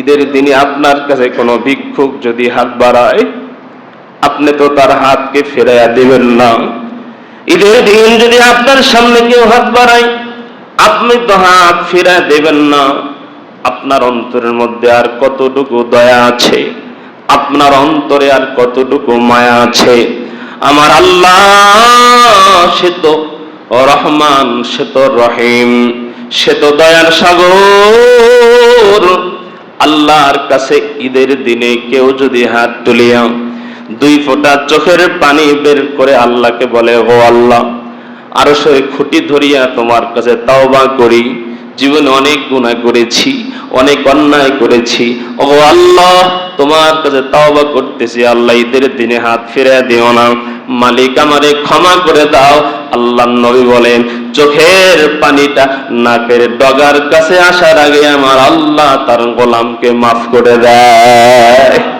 ঈদের দিনে আপনার কাছে কোনো ভিক্ষুক যদি হাত বাড়ায়, আপনি তো তার হাতকে ফেরাইয়া দেবেন না। ঈদের দিন যদি আপনার সামনে কেউ হাত বাড়ায়, আপনি তো হাত ফেরা দেবেন না। আপনার অন্তরের মধ্যে আর কতটুকু দয়া আছে? আপনার অন্তরে আর কতটুকু মায়া আছে? আমার আল্লাহ, সে তো রহমান, সে তো রহিম, সে তো দয়ার সাগর। আল্লাহর কাছে ঈদের দিনে কেউ যদি হাত তুলিয়া দুই ফোঁটা চোখের পানি বের করে আল্লাহকে বলে, ও আল্লাহ আরও সে খুঁটি ধরিয়া তোমার কাছে তাওবা করি। জীবনে অনেক গুণা করেছি, অনেক অন্যায় করেছি। ও আল্লাহ, তোমার কাছে তাওবা করতেছি। আল্লাহ, ঈদের দিনে হাত ফিরে দিও না। মালিক আমারে ক্ষমা করে দাও। আল্লাহ নবী বলেন, চোখের পানিটা নাকের ডগার কাছে আসার আগে আমার আল্লাহ তার গোলামকে মাফ করে দেয়।